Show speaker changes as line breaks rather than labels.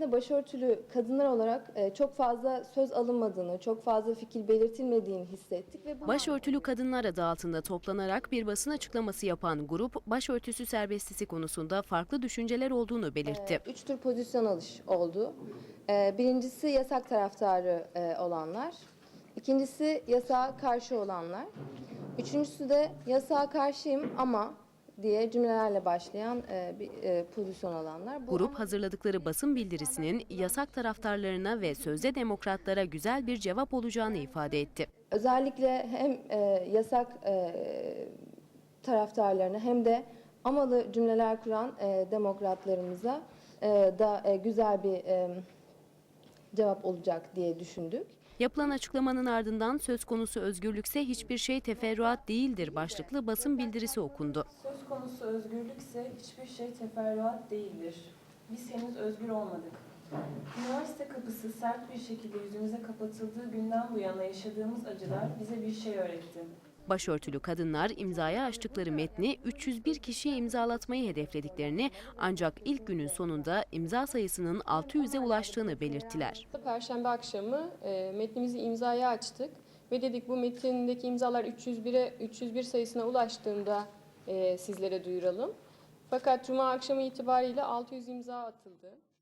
Başörtülü kadınlar olarak e, çok fazla söz alınmadığını, çok fazla fikir belirtilmediğini hissettik ve bu
Başörtülü kadınlar adı altında toplanarak bir basın açıklaması yapan grup, başörtüsü serbestisi konusunda farklı düşünceler olduğunu belirtti.
üç tür pozisyon alış oldu. E, Birincisi yasak taraftarı e, olanlar, ikincisi yasağa karşı olanlar, üçüncüsü de yasağa karşıyım ama diye cümlelerle başlayan e, bir e, pozisyon alanlar. Bu
Grup hazırladıkları basın bildirisinin yasak taraftarlarına ve sözde demokratlara güzel bir cevap olacağını ifade etti.
özellikle hem e, yasak e, taraftarlarına hem de amalı cümleler kuran e, demokratlarımıza e, da e, güzel bir e, cevap olacak diye düşündük.
Yapılan açıklamanın ardından söz konusu özgürlükse hiçbir şey teferruat değildir başlıklı basın bildirisi okundu.
Söz konusu özgürlükse hiçbir şey teferruat değildir. Biz henüz özgür olmadık. Üniversite kapısı sert bir şekilde yüzümüze kapatıldığı günden bu yana yaşadığımız acılar bize bir şey öğretti.
Başörtülü kadınlar imzaya açtıkları metni 301 kişiye imzalatmayı hedeflediklerini ancak ilk günün sonunda imza sayısının 600'e ulaştığını belirttiler.
Perşembe akşamı e, metnimizi imzaya açtık ve dedik bu metindeki imzalar 301'e 301 sayısına ulaştığında e, sizlere duyuralım. Fakat cuma akşamı itibariyle 600 imza atıldı.